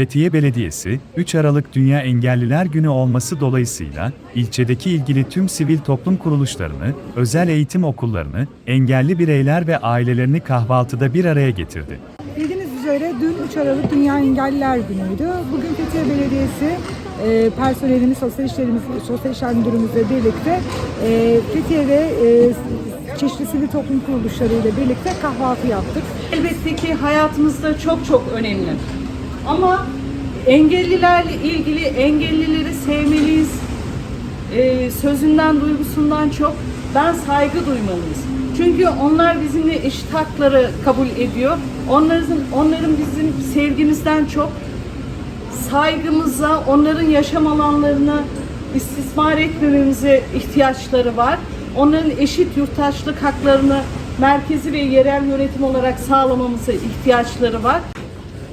Fethiye Belediyesi, 3 Aralık Dünya Engelliler Günü olması dolayısıyla, ilçedeki ilgili tüm sivil toplum kuruluşlarını, özel eğitim okullarını, engelli bireyler ve ailelerini kahvaltıda bir araya getirdi. Bildiğiniz üzere dün 3 Aralık Dünya Engelliler Günü'ydü. Bugün Fethiye Belediyesi e, personelimiz, sosyal işlerimiz, sosyal işler müdürümüzle birlikte e, Fethiye'de e, çeşitli sivil toplum kuruluşlarıyla birlikte kahvaltı yaptık. Elbette ki hayatımızda çok çok önemli. Ama engellilerle ilgili engellileri sevmeliyiz. Ee, sözünden, duygusundan çok ben saygı duymalıyız. Çünkü onlar bizimle eşit hakları kabul ediyor. Onların, onların bizim sevgimizden çok saygımıza, onların yaşam alanlarını istismar etmememize ihtiyaçları var. Onların eşit yurttaşlık haklarını merkezi ve yerel yönetim olarak sağlamamıza ihtiyaçları var.